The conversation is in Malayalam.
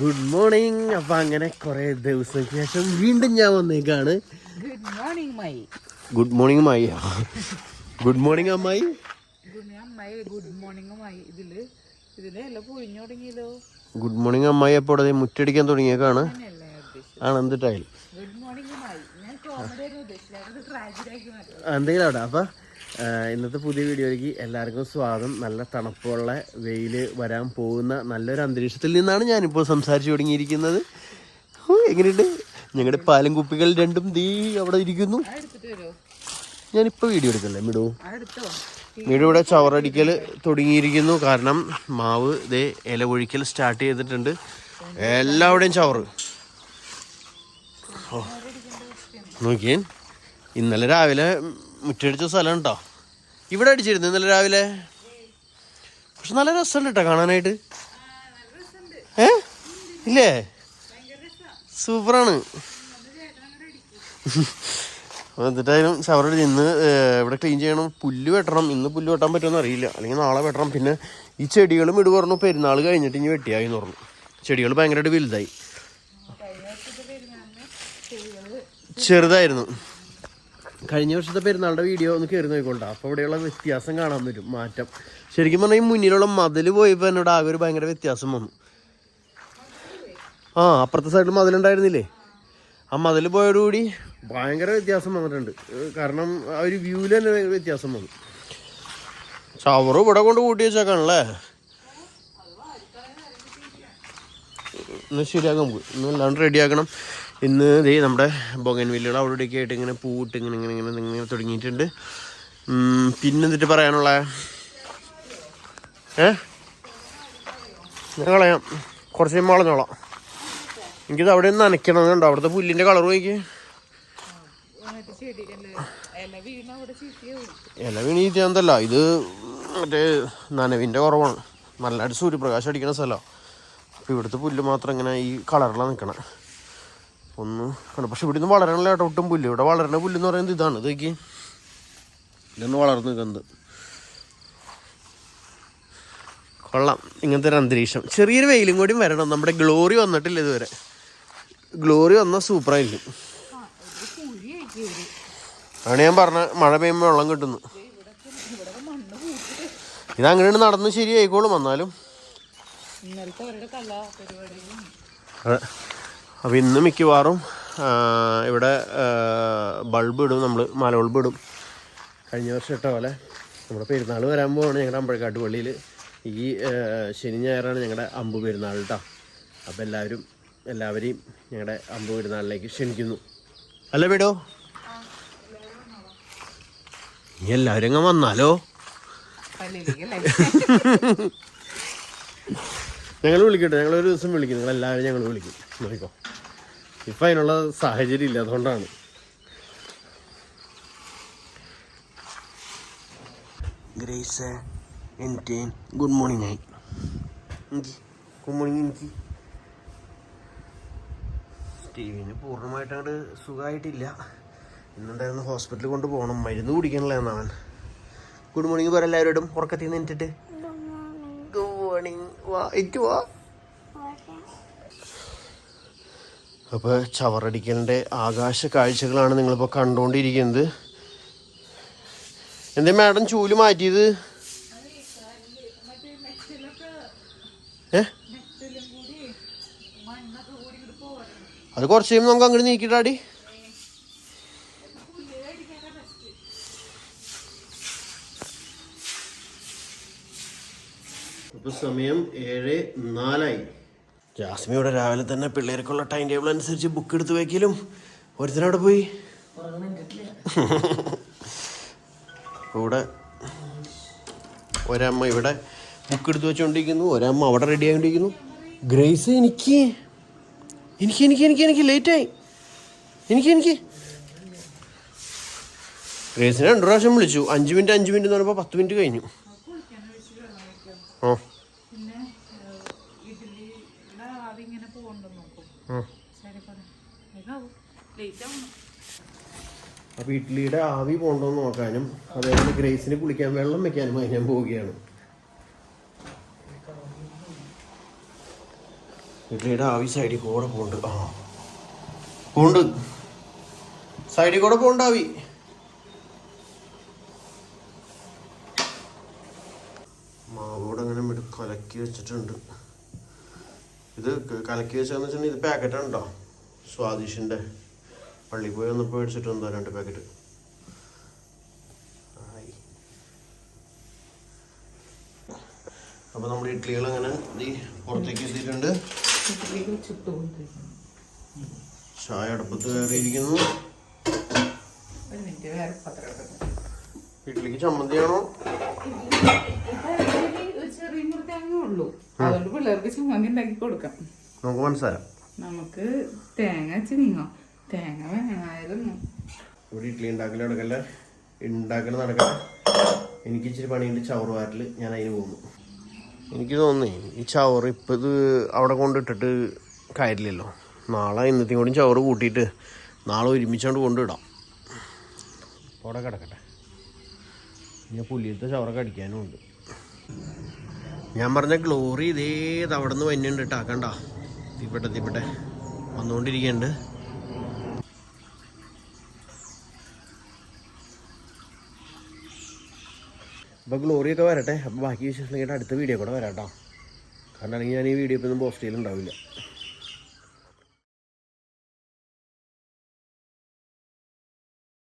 ഗുഡ് മോർണിംഗ് അപ്പൊ അങ്ങനെ കുറെ ദിവസങ്ങൾക്ക് ശേഷം വീണ്ടും ഞാൻ വന്നേക്കാണ്. Good morning my good morning അമ്മായി. ഗുഡ് മോർണിംഗ് അമ്മായി ഗുഡ് മോർണിംഗ് മൈ ഇതിൽ പൊഴിഞ്ഞു തുടങ്ങിയല്ലോ. ഗുഡ് മോർണിംഗ് അമ്മായി. അപ്പോൾ മുറ്റടിക്കാൻ തുടങ്ങിയേക്കാണ്. ആണ് ടൈൽ ഗുഡ് മോർണിംഗ് ഞാൻ കോമഡി ഉദ്ദേശിച്ചത്. അത് ട്രാജഡി ആക്കി മാറ്റി. എന്തെങ്കിലും അവിടെ അപ്പൊ. ഇന്നത്തെ പുതിയ വീഡിയോയിലേക്ക് എല്ലാവർക്കും സ്വാഗതം. നല്ല തണുപ്പുള്ള വെയിൽ വരാൻ പോകുന്ന നല്ലൊരു അന്തരീക്ഷത്തിൽ നിന്നാണ് ഞാനിപ്പോൾ സംസാരിച്ചു തുടങ്ങിയിരിക്കുന്നത്. എങ്ങനെയുണ്ട്? ഞങ്ങളുടെ പാലും കുപ്പികൾ രണ്ടും ദീ അവിടെ ഇരിക്കുന്നു. ഞാനിപ്പോൾ വീഡിയോ എടുക്കല്ലേ? മിടു. വീട് ഇവിടെ ചവറടിക്കൽ തുടങ്ങിയിരിക്കുന്നു. കാരണം മാവ് ഇതേ ഇല ഒഴിക്കൽ സ്റ്റാർട്ട് ചെയ്തിട്ടുണ്ട്. എല്ലാവിടെയും ചവറ് ഓ നോക്കിയേ. ഇന്നലെ രാവിലെ മുറ്റടിച്ച സ്ഥലം കേട്ടോ ഇവിടെ അടിച്ചിരുന്നു ഇന്നലെ രാവിലെ? പക്ഷെ നല്ല രസമുണ്ട് കേട്ടോ കാണാനായിട്ട്. ഏ? ഇല്ലേ? സൂപ്പറാണ്. എന്നിട്ടായാലും ഷവറടി ഇന്ന് ഇവിടെ ക്ലീൻ ചെയ്യണം. പുല്ല് വെട്ടണം. ഇന്ന് പുല്ല് വെട്ടാൻ പറ്റുമെന്ന് അറിയില്ല. അല്ലെങ്കിൽ നാളെ വെട്ടണം. പിന്നെ ഈ ചെടികളും ഇട് പറഞ്ഞു. പെരുന്നാൾ കഴിഞ്ഞിട്ട് ഇനി വെട്ടിയായി എന്ന് പറഞ്ഞു. ചെടികൾ ഭയങ്കരമായിട്ട് വലുതായി. ചെറുതായിരുന്നു. കഴിഞ്ഞ വർഷത്തെ പെരുന്നാളുടെ വീഡിയോ ഒന്ന് കയറി നോക്കിക്കൊണ്ടാ അപ്പോൾ ഇവിടെയുള്ള വ്യത്യാസം കാണാൻ വരും മാറ്റം. ശരിക്കും പറഞ്ഞാൽ ഈ മുന്നിലുള്ള മതിൽ പോയപ്പോൾ എന്നോട് ആകെ ഒരു ഭയങ്കര വ്യത്യാസം വന്നു. ആ അപ്പുറത്തെ സൈഡിൽ മതിലുണ്ടായിരുന്നില്ലേ? ആ മതിൽ പോയതോടുകൂടി ഭയങ്കര വ്യത്യാസം വന്നിട്ടുണ്ട്. കാരണം ആ ഒരു വ്യൂവിൽ തന്നെ വ്യത്യാസം വന്നു. ഷവറും ഇവിടെ കൊണ്ട് കൂട്ടി വെച്ചേക്കാണല്ലേ? ഒന്ന് ശരിയാക്കാം നമുക്ക് ഇന്ന് അല്ലാണ്ട് റെഡിയാക്കണം ഇന്ന് ദേ നമ്മുടെ ബൊഗൻ വില്ലുകൾ അവിടെ ഇവിടെയൊക്കെ ആയിട്ട് ഇങ്ങനെ പൂവിട്ട് ഇങ്ങനെ ഇങ്ങനെ ഇങ്ങനെ ഇങ്ങനെ തുടങ്ങിയിട്ടുണ്ട്. പിന്നെ എന്നിട്ട് പറയാനുള്ള? ഏ? കളയാം. കുറച്ച് കഴിയുമ്പോൾ വളഞ്ഞോളാം എനിക്കിത് അവിടെ നിന്ന് നനയ്ക്കണമെന്നുണ്ടോ അവിടുത്തെ പുല്ലിന്റെ കളർ നോക്കി ഇല വീണ വീണീറ്റെന്തല്ല ഇത് മറ്റേ നനവിന്റെ കുറവാണ്. നല്ലതായിട്ട് സൂര്യപ്രകാശം അടിക്കുന്ന സ്ഥലമാണ് അപ്പോൾ ഇവിടുത്തെ പുല്ല് മാത്രം ഇങ്ങനെ ഈ കളറിലാണ് നിൽക്കണം ഒന്ന് കണ്ടു. പക്ഷെ ഇവിടുന്ന് വളരണല്ല കേട്ടോ ഒട്ടും പുല്ല്. ഇവിടെ വളരണ പുല്ല് എന്ന് പറയുന്നത് ഇതാണ്. ഇതൊക്കെ ഇതൊന്ന് വളർന്നു നിൽക്കുന്നത്. കൊള്ളാം. ഇങ്ങനത്തെ ഒരു അന്തരീക്ഷം. ചെറിയൊരു വെയിലും കൂടി വരണം. നമ്മുടെ ഗ്ലോറി വന്നിട്ടില്ല ഇതുവരെ. ഗ്ലോറി വന്നാൽ സൂപ്പറായിരിക്കും. ആണ് ഞാൻ പറഞ്ഞ മഴ പെയ്യുമ്പോൾ വെള്ളം കിട്ടുന്നു. ഇവിടെ ഇത് അങ്ങനെ നടന്ന് ശരിയായിക്കോളും വന്നാലും ഇന്നലത്തെ അവരുടെ കല പരിപാടികളും അതെ. അപ്പോൾ ഇന്ന് മിക്കവാറും ഇവിടെ ബൾബ് ഇടും നമ്മൾ മല ബൾബ് ഇടും. കഴിഞ്ഞ വർഷം ഇട്ട പോലെ നമ്മുടെ പെരുന്നാൾ വരാൻ പോവാണ് ഞങ്ങളുടെ അമ്പഴക്കാട്ട് പള്ളിയിൽ ഈ ശനി ഞായറാണ് ഞങ്ങളുടെ അമ്പ് പെരുന്നാൾ കേട്ടോ അപ്പോൾ എല്ലാവരും എല്ലാവരെയും ഞങ്ങളുടെ അമ്പ് പെരുന്നാളിലേക്ക് ക്ഷണിക്കുന്നു. അല്ല വീടോ നീ എല്ലാവരും അങ്ങ് വന്നാലോ? ഞങ്ങൾ വിളിക്കട്ടെ. ഞങ്ങൾ ഒരു ദിവസം വിളിക്കും. നിങ്ങൾ എല്ലാവരും ഞങ്ങൾ വിളിക്കും. നോക്കിക്കോ. ഇപ്പം അതിനുള്ള സാഹചര്യം ഇല്ല. അതുകൊണ്ടാണ്. ഗ്രേസ് എന്റെ ഗുഡ് മോർണിംഗ് ആയി എനിക്ക് ഗുഡ് മോർണിംഗ് എനിക്ക്. സ്റ്റീവിന് പൂർണമായിട്ട് അങ്ങോട്ട് സുഖമായിട്ടില്ല ഇന്നുണ്ടായിരുന്നു ഹോസ്പിറ്റലിൽ കൊണ്ട് പോകണം. മരുന്ന് കുടിക്കണല്ലോ എന്നാണ്. ഗുഡ് മോർണിംഗ് പറ എല്ലാവരോടും. ഉറക്കത്തിൽ നിന്ന് നിന്നിട്ട് മോർണിംഗ് വാ എനിക്ക് വാ. അപ്പോൾ ചവറടിക്കലിന്റെ ആകാശ കാഴ്ചകളാണ് നിങ്ങളിപ്പോൾ കണ്ടുകൊണ്ടിരിക്കുന്നത് എന്തേ മാഡം ചൂൽ മാറ്റിയത്? ഏ? അത് കുറച്ച് കഴിയുമ്പോൾ നമുക്ക് അങ്ങോട്ട് നീക്കിട്ടാടി ഇപ്പൊ സമയം ഏഴ് നാലായി. ജാസ്മി ഇവിടെ രാവിലെ തന്നെ പിള്ളേർക്കുള്ള ടൈം ടേബിൾ അനുസരിച്ച് ബുക്ക് എടുത്ത് വയ്ക്കലും ഒരുത്തനവിടെ പോയി? കൂടെ ഇവിടെ ഒരമ്മ ഇവിടെ ബുക്ക് എടുത്ത് വെച്ചുകൊണ്ടിരിക്കുന്നു ഒരമ്മ അവിടെ റെഡി ആയിക്കൊണ്ടിരിക്കുന്നു ഗ്രേസ് എനിക്ക്. എനിക്ക് എനിക്ക് എനിക്ക് എനിക്ക് ലേറ്റായി എനിക്ക് എനിക്ക്. ഗ്രേസിനെ രണ്ടു പ്രാവശ്യം വിളിച്ചു. അഞ്ച് മിനിറ്റ് അഞ്ച് മിനിറ്റ് എന്ന് പറയുമ്പോൾ പത്ത് മിനിറ്റ് കഴിഞ്ഞു. ആ പിന്നെ ഇഡ്ഡലി നോക്കും. ആ. ശരി ഇതാവും ലേറ്റ് ആവണം അപ്പോൾ ഇഡ്ഡലിയുടെ ആവി പോകണ്ടോന്ന് നോക്കാനും അതേപോലെ ഗ്രേസിന് കുളിക്കാൻ വെള്ളം വെക്കാനും ഞാൻ പോവുകയാണ്. ഇഡ്ഡലിയുടെ ആവി സൈഡിൽ കൂടെ പോണ്ട്. ആ. പോണ്ട്. സൈഡിൽ കൂടെ പോണ്ട ആവി. മാവോട് അങ്ങനെ കലക്കി വെച്ചിട്ടുണ്ട്. ഇത് കലക്കി വെച്ചാന്ന് വെച്ചിട്ടുണ്ടെങ്കിൽ ഇത് പാക്കറ്റ് ഉണ്ടോ സ്വാദിഷിന്റെ പള്ളി പോയി ഒന്ന് മേടിച്ചിട്ട് വന്നോ രണ്ട് പാക്കറ്റ് ആയി. അപ്പോൾ നമ്മുടെ ഇഡ്ഡലികൾ അങ്ങനെ ഈ പുറത്തേക്ക് എത്തിയിട്ടുണ്ട്. ചായ അടുപ്പത്ത് കയറിയിരിക്കുന്നു. ഇഡ്ഡലിക്ക് ചമ്മന്തിയാണോ ചെറിയ മുറിത്തങ്ങേ ഉള്ളൂ. അതുകൊണ്ട് പിള്ളേർക്ക് ചമ്മന്തി ഉണ്ടാക്കി കൊടുക്കാം. നമുക്ക് മനസ്സിലാക്കാം. നമുക്ക് തേങ്ങ വെച്ച് നീങ്ങോ തേങ്ങ വേണമായിരുന്നു ഇവിടെ ഇഡ്ഡലി ഉണ്ടാക്കൽ നടക്കല്ലേ. ഉണ്ടാക്കൽ എനിക്ക് ഇച്ചിരി പണിയുണ്ട്. ചവറ് വാരൽ ഞാൻ അതിന് പോകുന്നു. എനിക്ക് തോന്നുന്നേ ഈ ചവറ് ഇപ്പം ഇത് അവിടെ കൊണ്ടിട്ടിട്ട് കാര്യമില്ലല്ലോ. നാളെ ഇന്നത്തെയും കൂടി ചവറ് കൂട്ടിയിട്ട് നാളെ ഒരുമിച്ചോണ്ട് കൊണ്ടിടാം അവിടെ കിടക്കട്ടെ. ഇനി പുലിയത്തെ ചവറൊക്കെ അടിക്കാനും ഉണ്ട്. ഞാൻ പറഞ്ഞ ഗ്ലോറി ഇതേ അവിടെ നിന്ന് വന്നുണ്ട് ഇട്ടാക്കണ്ട തീപ്പെട്ടെ തീപ്പെട്ടെ വന്നുകൊണ്ടിരിക്കുന്നുണ്ട് അപ്പോൾ ഗ്ലോറിയൊക്കെ വരട്ടെ. അപ്പോൾ ബാക്കി വിശേഷം അടുത്ത വീഡിയോ കൂടെ വരാം കേട്ടോ കാരണം ഞാൻ ഈ വീഡിയോ ഇപ്പം ഒന്നും പോസ്റ്റ് ചെയ്യലുണ്ടാവില്ല.